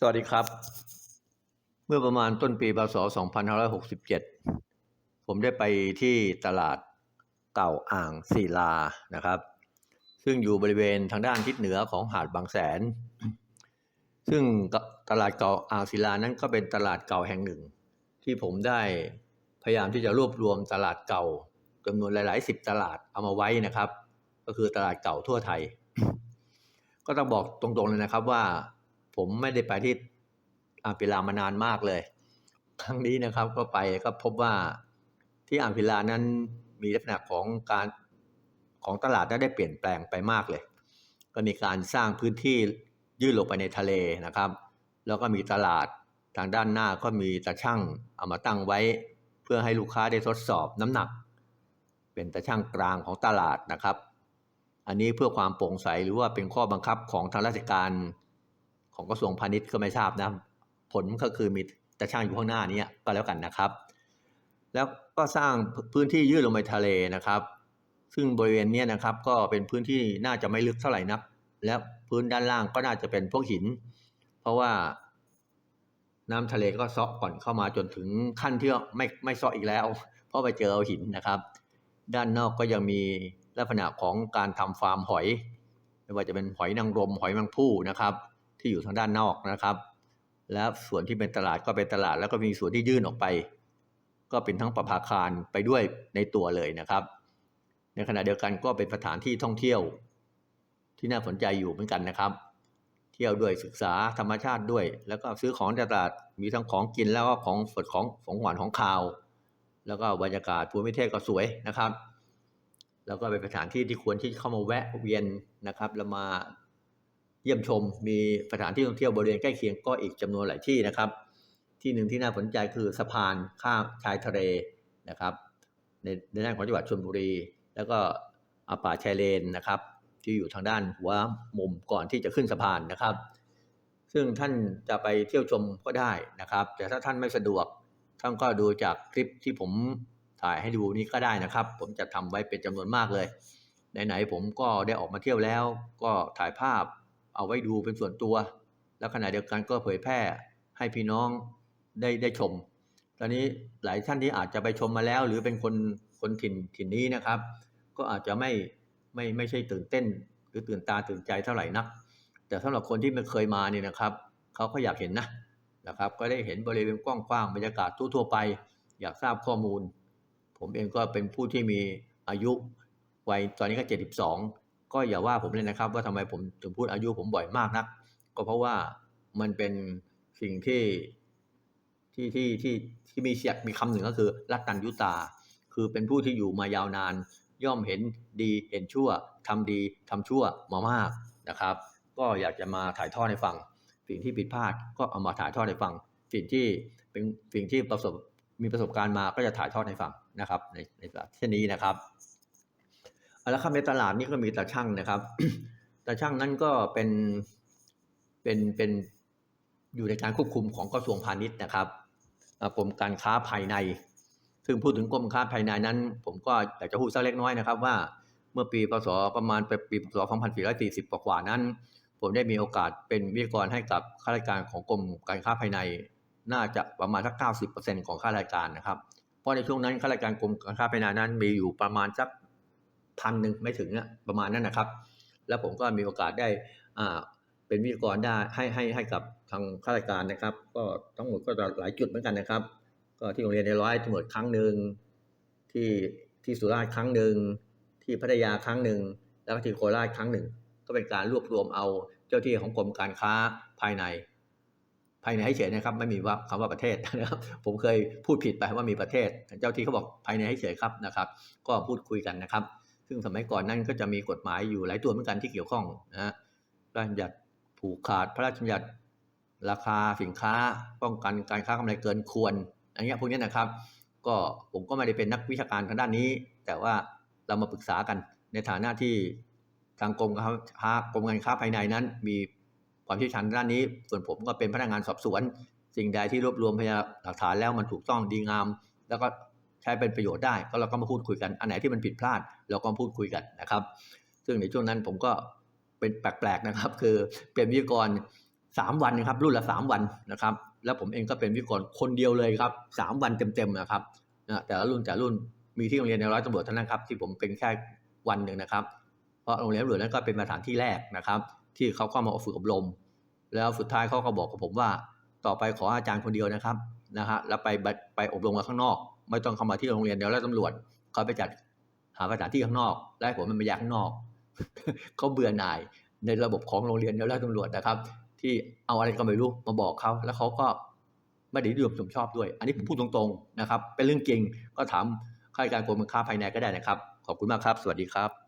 สวัสดีครับ เมื่อประมาณต้นปีพศ 2567 ผมได้ไปที่ตลาดเก่าอ่างศิลานะครับ ซึ่งอยู่บริเวณทางด้านทิศเหนือของหาดบางแสน ซึ่งตลาดเก่าอ่างศิลานั้นก็เป็นตลาดเก่าแห่งหนึ่ง ที่ผมได้พยายามที่จะรวบรวมตลาดเก่าจำนวนหลายๆสิบตลาดเอามาไว้นะครับ ก็คือตลาดเก่าทั่วไทย ก็ต้องบอกตรงๆเลยนะครับว่า ผมไม่ได้ไปที่อ่างศิลามานานมากเลย ครั้งนี้นะครับก็ไปก็พบว่าที่อ่างศิลานั้นมีลักษณะของการของตลาดนั้นได้เปลี่ยนแปลงไปมากเลย ก็มีการสร้างพื้นที่ยื่นลงไปในทะเลนะครับ แล้วก็มีตลาดทางด้านหน้าก็มีตาช่างเอามาตั้งไว้ เพื่อให้ลูกค้าได้ทดสอบน้ำหนัก เป็นตาช่างกลางของตลาดนะครับ อันนี้เพื่อความโปร่งใสหรือว่าเป็นข้อบังคับของทางราชการ ของกระทรวงพาณิชย์ก็ไม่ทราบนะผลก็คือมีตาช่างอยู่ข้างหน้านี้ก็แล้วกันนะครับ แล้วก็สร้างพื้นที่ยื่นลงไปทะเลนะครับ ซึ่งบริเวณนี้นะครับก็เป็นพื้นที่น่าจะไม่ลึกเท่าไหร่นัก และพื้นด้านล่างก็น่าจะเป็นพวกหิน เพราะว่าน้ำทะเลก็ซาะก่อนเข้ามาจนถึงขั้นที่ไม่ไม่ซาะอีกแล้ว เพราะไปเจอเอาหินนะครับ ด้านนอกก็ยังมีลักษณะของการทำฟาร์มหอย ไม่ว่าจะเป็นหอยนางรมหอยแมงผู้นะครับ ที่อยู่ทางด้านนอกนะครับ แล้วส่วนที่เป็นตลาดก็เป็นตลาด แล้วก็มีส่วนที่ยื่นออกไป ก็เป็นทั้งประภาคารไปด้วยในตัวเลยนะครับ ในขณะเดียวกันก็เป็นสถานที่ท่องเที่ยว ที่น่าสนใจอยู่เหมือนกันนะครับ เที่ยวด้วยศึกษาธรรมชาติด้วย แล้วก็ซื้อของในตลาดมีทั้งของกินแล้วก็ของสดของของหวานของคาว แล้วก็บรรยากาศภูมิประเทศก็สวยนะครับแล้วก็เป็นสถานที่ที่ควรที่เข้ามาแวะเวียนนะครับแล้วมา เยี่ยมชม มีสถานที่ท่องเที่ยวบริเวณใกล้เคียงก็อีกจำนวนหลายที่นะครับ ที่หนึ่งที่น่าสนใจคือสะพานข้ามชายทะเลนะครับ ในในด้านของจังหวัดชลบุรี แล้วก็อาป่าชายเลนนะครับ ที่อยู่ทางด้านหัวมุมก่อนที่จะขึ้นสะพานนะครับ ซึ่งท่านจะไปเที่ยวชมก็ได้นะครับ แต่ถ้าท่านไม่สะดวกท่านก็ดูจากคลิปที่ผมถ่ายให้ดูนี้ก็ได้นะครับ ผมจะทำไว้เป็นจำนวนมากเลยไหนๆผมก็ได้ออกมาเที่ยวแล้ว ก็ถ่ายภาพ เอาไว้ดูเป็นส่วนตัว แล้วขณะเดียวกันก็เผยแพร่ให้พี่น้องได้ได้ชม ตอนนี้หลายท่านที่อาจจะไปชมมาแล้ว หรือเป็นคนคนถิ่นถิ่นนี้นะครับ ก็อาจจะไม่ไม่ไม่ใช่ตื่นเต้น หรือตื่นตาตื่นใจเท่าไหร่นัก แต่สำหรับคนที่ไม่เคยมาเนี่ยนะครับเขาก็อยากเห็นนะนะครับ ก็ได้เห็นบริเวณกว้างๆบรรยากาศทั่วๆไป อยากทราบข้อมูล ผมเองก็เป็นผู้ที่มีอายุวัยตอนนี้ก็เจ็ดสิบสอง ก็อย่าว่าผมเลยนะครับ ว่าทำไมผมถึงพูดอายุผมบ่อยมากนัก ก็เพราะว่ามันเป็นสิ่งที่ที่ที่ที่ที่มีเสียมีคำหนึ่งก็คือรัตตัญยุตา คือเป็นผู้ที่อยู่มายาวนาน ย่อมเห็นดีเห็นชั่วทำดีทำชั่วมามากนะครับ ก็อยากจะมาถ่ายทอดให้ฟัง สิ่งที่ผิดพลาดก็เอามาถ่ายทอดให้ฟัง สิ่งที่เป็นสิ่งที่ประสบมีประสบการณ์มาก็จะถ่ายทอดให้ฟังนะครับในในแบบเช่นนี้นะครับ เอาละครับในตลาดนี้ก็มีตาช่างนะครับตาช่างนั้นก็เป็นเป็นเป็นอยู่ในการควบคุมของกระทรวงพาณิชย์นะครับกรมการค้าภายใน ซึ่งพูดถึงกรมค้าภายในนั้น ผมก็อยากจะพูดสักเล็กน้อยนะครับ ว่าเมื่อปีพศประมาณปีพศ2440กว่านั้น ผมได้มีโอกาสเป็นวิทยากรให้กับข้าราชการของกรมการค้าภายใน น่าจะประมาณสัก90%ของข้าราชการนะครับ เพราะในช่วงนั้นข้าราชการกรมการค้าภายในนั้น มีอยู่ประมาณสัก พันหนึ่งไม่ถึงอะประมาณนั้นนะครับ แล้วผมก็มีโอกาสได้อ่าเป็นวิทยากรได้ให้ให้ให้กับทางข้าราชการนะครับ ก็ทั้งหมดก็หลายจุดเหมือนกันนะครับ ก็ที่โรงเรียนในร้อยทั้งหมดครั้งหนึ่งที่ที่สุราษฎร์ครั้งหนึ่งที่พัทยาครั้งหนึ่งแล้วก็ที่โคราชครั้งหนึ่ง ก็เป็นการรวบรวมเอาเจ้าที่ของกรมการค้าภายใน ภายในให้เฉยนะครับ ไม่มีว่าคำว่าประเทศนะครับ ผมเคยพูดผิดไปว่ามีประเทศ เจ้าที่เขาบอกภายในให้เฉยครับนะครับ ก็พูดคุยกันนะครับ ซึ่งสมัยก่อนนั้นก็จะมีกฎหมายอยู่หลายตัวเหมือนกันที่เกี่ยวข้องนะฮะพระราชบัญญัติผูกขาดพระราชบัญญัติราคาสินค้าป้องกันการค้ากำไรเกินควรอันนี้พวกนี้นะครับ ก็ผมก็ไม่ได้เป็นนักวิชาการทางด้านนี้ แต่ว่าเรามาปรึกษากันในฐานะที่ทางกรมค้ากรมการค้าภายในนั้น มีความเชี่ยวชาญด้านนี้ ส่วนผมก็เป็นพนักงานสอบสวน สิ่งใดที่รวบรวมพยานหลักฐานแล้วมันถูกต้องดีงาม แล้วก็ ช้เป็นประโยชน์ได้ก็เราก็มาพูดคุยกัน อันไหนที่มันผิดพลาดเราก็พูดคุยกันนะครับ ซึ่งในช่วงนั้นผมก็เป็นแปลกๆนะครับ คือเป็นวิทยกรสามวันนะครับ รุ่นละสามวันนะครับ แล้วผมเองก็เป็นวิทยกรคนเดียวเลยครับสามวันเต็มๆนะครับนะแต่ละรุ่นแต่ละรุ่นมีที่โรงเรียนในร้อยตำรวจเท่านั้นครับที่ผมเป็นแค่วันหนึ่งนะครับ เพราะโรงเรียนตำรวจนั้นก็เป็นสถานที่แรกนะครับ ที่เขาเข้ามาฝึกอบรม แล้วสุดท้ายเขาก็บอกกับผมว่า ต่อไปขออาจารย์คนเดียวนะครับนะฮะแล้วไปไปอบรมกันข้างนอก ไม่ต้องเข้ามาที่โรงเรียนเดี๋ยวแล้วตำรวจเขาไปจัดหาสถานที่ข้างนอกแล้วผมมันไปยากข้างนอกเขาเบื่อหน่ายในระบบของโรงเรียนเดี๋ยวแล้วตำรวจนะครับ ที่เอาอะไรก็ไม่รู้มาบอกเขาแล้วเขาก็ไม่ได้ดิยมชมชอบด้วย อันนี้ผมพูดตรงๆนะครับ เป็นเรื่องจริงก็ถามข้าราชการกรมการค้าภายในก็ได้นะครับ ขอบคุณมากครับ สวัสดีครับ